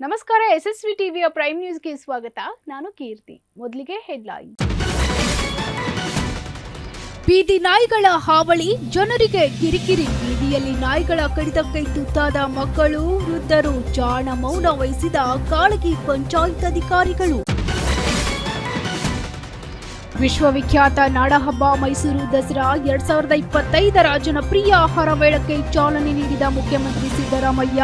ನಮಸ್ಕಾರ, ಎಸ್ಎಸ್ವಿ ಟಿವಿಯ ಪ್ರೈಮ್ ನ್ಯೂಸ್ಗೆ ಸ್ವಾಗತ. ನಾನು ಕೀರ್ತಿ. ಮೊದಲಿಗೆ ಹೆಡ್ಲೈನ್. ಬೀದಿ ನಾಯಿಗಳ ಹಾವಳಿ, ಜನರಿಗೆ ಕಿರಿಕಿರಿ. ಬೀದಿಯಲ್ಲಿ ನಾಯಿಗಳ ಕಡಿತಕ್ಕೆ ತುತ್ತಾದ ಮಕ್ಕಳು, ವೃದ್ಧರು ಜಾಣ ಮೌನ ವಹಿಸಿದ ಕಾಳಗಿ ಪಂಚಾಯತ್ ಅಧಿಕಾರಿಗಳು. ವಿಶ್ವವಿಖ್ಯಾತ ನಾಡಹಬ್ಬ ಮೈಸೂರು ದಸರಾ ಎರಡ್ ಸಾವಿರದ ಇಪ್ಪತ್ತೈದರ ಜನಪ್ರಿಯ ಆಹಾರ ಮೇಳಕ್ಕೆ ಚಾಲನೆ ನೀಡಿದ ಮುಖ್ಯಮಂತ್ರಿ ಸಿದ್ದರಾಮಯ್ಯ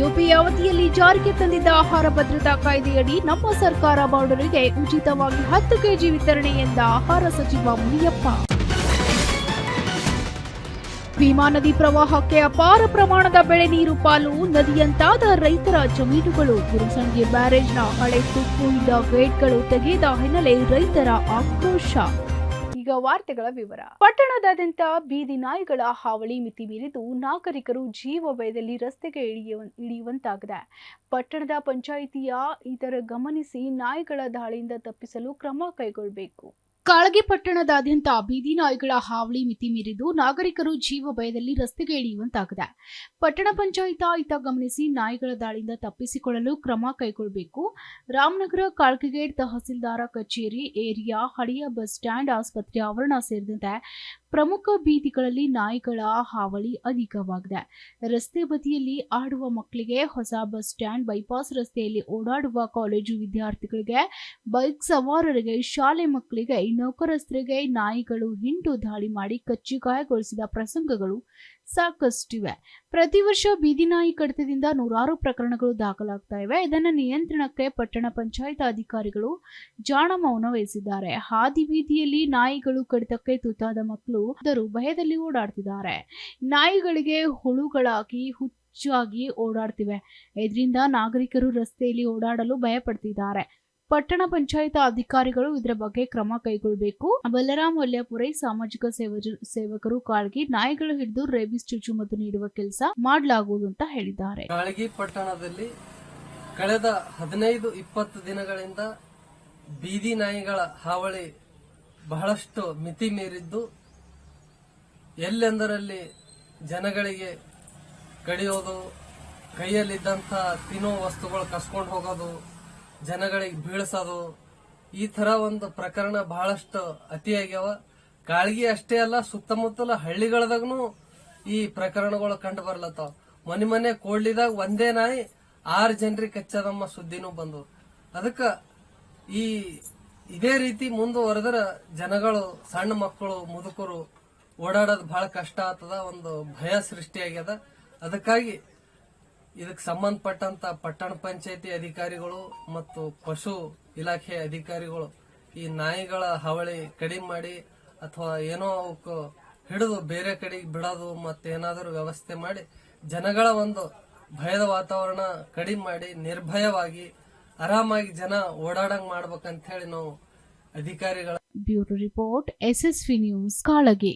ಯುಪಿಎ ಅವಧಿಯಲ್ಲಿ ಜಾರಿಗೆ ತಂದಿದ್ದ ಆಹಾರ ಭದ್ರತಾ ಕಾಯ್ದೆಯಡಿ ನಮ್ಮ ಸರ್ಕಾರ ಬಾರ್ಡರಿಗೆ ಉಚಿತವಾಗಿ ಹತ್ತು ಕೆಜಿ ವಿತರಣೆ ಎಂದ ಆಹಾರ ಸಚಿವ ಮುನಿಯಪ್ಪ. ಭೀಮಾ ನದಿ ಪ್ರವಾಹಕ್ಕೆ ಅಪಾರ ಪ್ರಮಾಣದ ಬೆಳೆ ನೀರು ಪಾಲು, ನದಿಯಂತಾದ ರೈತರ ಜಮೀನುಗಳು ಗುರುಸಂಗಿ ಬ್ಯಾರೇಜ್ನ ಹಳೆ ತುಕ್ಕು ಇದ್ದ ಗೇಟ್ಗಳು ತೆಗೆದ ಹಿನ್ನೆಲೆ ರೈತರ ಆಕ್ರೋಶ. ಈಗ ವಾರ್ತೆಗಳ ವಿವರ. ಪಟ್ಟಣದಾದ್ಯಂತ ಬೀದಿ ನಾಯಿಗಳ ಹಾವಳಿ ಮಿತಿ ಮೀರಿದ್ದು ನಾಗರಿಕರು ಜೀವ ಭಯದಲ್ಲಿ ರಸ್ತೆಗೆ ಇಳಿಯುವ, ಇಳಿಯುವಂತಾಗಿದೆ. ಪಟ್ಟಣದ ಪಂಚಾಯಿತಿಯ ಇದರ ಗಮನಿಸಿ ನಾಯಿಗಳ ದಾಳಿಯಿಂದ ತಪ್ಪಿಸಲು ಕ್ರಮ ಕೈಗೊಳ್ಳಬೇಕು ಕಾಳಗಿ ಪಟ್ಟಣದಾದ್ಯಂತ ಬೀದಿ ನಾಯಿಗಳ ಹಾವಳಿ ಮಿತಿ ಮೀರಿದ್ದು ನಾಗರಿಕರು ಜೀವ ಭಯದಲ್ಲಿ ರಸ್ತೆಗೆ ಇಳಿಯುವಂತಾಗಿದೆ. ಪಟ್ಟಣ ಪಂಚಾಯತ್ ಆಯುತ ಗಮನಿಸಿ ನಾಯಿಗಳ ದಾಳಿಯಿಂದ ತಪ್ಪಿಸಿಕೊಳ್ಳಲು ಕ್ರಮ ಕೈಗೊಳ್ಳಬೇಕು. ರಾಮನಗರ ಕಾಳ್ಕಿಗೇಟ್ ತಹಸೀಲ್ದಾರ ಕಚೇರಿ ಏರಿಯಾ, ಹಳೆಯ ಬಸ್ ಸ್ಟ್ಯಾಂಡ್, ಆಸ್ಪತ್ರೆ, ಆವರಣ ಸೇರಿದಂತೆ ಪ್ರಮುಖ ಬೀದಿಗಳಲ್ಲಿ ನಾಯಿಗಳ ಹಾವಳಿ ಅಧಿಕವಾಗಿದೆ. ರಸ್ತೆ ಬದಿಯಲ್ಲಿ ಆಡುವ ಮಕ್ಕಳಿಗೆ ಹೊಸ ಬಸ್ ಸ್ಟ್ಯಾಂಡ್, ಬೈಪಾಸ್ ರಸ್ತೆಯಲ್ಲಿ ಓಡಾಡುವ ಕಾಲೇಜು ವಿದ್ಯಾರ್ಥಿಗಳಿಗೆ ಬೈಕ್ ಸವಾರರಿಗೆ, ಶಾಲೆ ಮಕ್ಕಳಿಗೆ, ನೌಕರಸ್ಥರಿಗೆ ನಾಯಿಗಳು ಹಿಂಡು ದಾಳಿ ಮಾಡಿ ಕಚ್ಚಿ ಗಾಯಗೊಳಿಸಿದ ಪ್ರಸಂಗಗಳು ಸಾಕಷ್ಟಿವೆ ಪ್ರತಿ ವರ್ಷ ಬೀದಿ ನಾಯಿ ಕಡಿತದಿಂದ ನೂರಾರು ಪ್ರಕರಣಗಳು ದಾಖಲಾಗ್ತಾ ಇವೆ. ಇದನ್ನು ನಿಯಂತ್ರಣಕ್ಕೆ ಪಟ್ಟಣ ಪಂಚಾಯತ್ ಅಧಿಕಾರಿಗಳು ಜಾಣ ಮೌನ ವಹಿಸಿದ್ದಾರೆ. ಹಾದಿ ಬೀದಿಯಲ್ಲಿ ನಾಯಿಗಳು ಕಡಿತಕ್ಕೆ ತುತ್ತಾದ ಮಕ್ಕಳು ಅದರ ಭಯದಲ್ಲಿ ಓಡಾಡ್ತಿದ್ದಾರೆ. ನಾಯಿಗಳಿಗೆ ಹುಳುಗಳಾಗಿ, ಹುಚ್ಚಾಗಿ ಓಡಾಡ್ತಿವೆ. ಇದರಿಂದ ನಾಗರಿಕರು ರಸ್ತೆಯಲ್ಲಿ ಓಡಾಡಲು ಭಯಪಡ್ತಿದ್ದಾರೆ. ಪಟ್ಟಣ ಪಂಚಾಯತ್ ಅಧಿಕಾರಿಗಳು ಇದರ ಬಗ್ಗೆ ಕ್ರಮ ಕೈಗೊಳ್ಳಬೇಕು ಬಲರಾಮ್ ವಲ್ಯಾಪುರೈ ಸಾಮಾಜಿಕ ಸೇವ- ಸೇವಕರು ಕಾಳ್ಗಿ ನಾಯಿಗಳು ಹಿಡಿದು ರೇಬಿಸ್ ಚುಚ್ಚುಮದ್ದು ನೀಡುವ ಕೆಲಸ ಮಾಡಲಾಗುವುದು ಅಂತ ಹೇಳಿದ್ದಾರೆ. ಕಾಳಗಿ ಪಟ್ಟಣದಲ್ಲಿ ಕಳೆದ ಹದಿನೈದು ಇಪ್ಪತ್ತು ದಿನಗಳಿಂದ ಬೀದಿ ನಾಯಿಗಳ ಹಾವಳಿ ಬಹಳಷ್ಟು ಮಿತಿ ಮೀರಿದ್ದು, ಎಲ್ಲೆಂದರಲ್ಲಿ ಜನಗಳಿಗೆ ಕಡಿಯೋದು, ಕೈಯಲ್ಲಿದ್ದಂಥ ತಿನ್ನೋ ವಸ್ತುಗಳು ಕಸ್ಕೊಂಡು ಹೋಗೋದು ಜನಗಳಿಗೆ ಬೀಳ್ಸೋದು. ಈ ತರ ಒಂದು ಪ್ರಕರಣ ಬಹಳಷ್ಟು ಅತಿಯಾಗ್ಯಾವ. ಕಾಳ್ಗಿ ಅಷ್ಟೇ ಅಲ್ಲ, ಸುತ್ತಮುತ್ತಲ ಹಳ್ಳಿಗಳದಾಗನು ಈ ಪ್ರಕರಣಗಳು ಕಂಡು ಬರ್ಲತ್ತಾವ. ಮನೆ ಮನೆ ಕೋಡ್ಲಿದಾಗ ಒಂದೇ ನಾಯಿ, ಆರು ಜನರಿಗೆ ಕಚ್ಚದಮ್ಮ ಸುದ್ದಿನೂ ಬಂದು ಅದಕ್ಕ ಈ ಇದೇ ರೀತಿ ಮುಂದುವರೆದ್ರ ಜನಗಳು, ಸಣ್ಣ ಮಕ್ಕಳು, ಮುದುಕರು ಓಡಾಡೋದು ಬಹಳ ಕಷ್ಟ ಆಗ್ತದ, ಒಂದು ಭಯ ಸೃಷ್ಟಿಯಾಗ್ಯದ. ಅದಕ್ಕಾಗಿ ಇದಕ್ಕೆ ಸಂಬಂಧಪಟ್ಟಂತ ಪಟ್ಟಣ ಪಂಚಾಯತಿ ಅಧಿಕಾರಿಗಳು ಮತ್ತು ಪಶು ಇಲಾಖೆ ಅಧಿಕಾರಿಗಳು ಈ ನಾಯಿಗಳ ಹಾವಳಿ ಕಡಿಮೆ ಮಾಡಿ ಅಥವಾ ಏನೋ ಅವಕ್ಕೆ ಹಿಡಿದು ಬೇರೆ ಕಡೆಗೆ ಬಿಡೋದು ಮತ್ತೇನಾದರೂ ವ್ಯವಸ್ಥೆ ಮಾಡಿ ಜನಗಳ ಒಂದು ಭಯದ ವಾತಾವರಣ ಕಡಿಮೆ ಮಾಡಿ ನಿರ್ಭಯವಾಗಿ ಆರಾಮಾಗಿ ಜನ ಓಡಾಡಂಗ್ ಮಾಡ್ಬೇಕಂತ ಹೇಳಿ ನಾವು ಅಧಿಕಾರಿಗಳ bureau report, SSV news, Kalagi.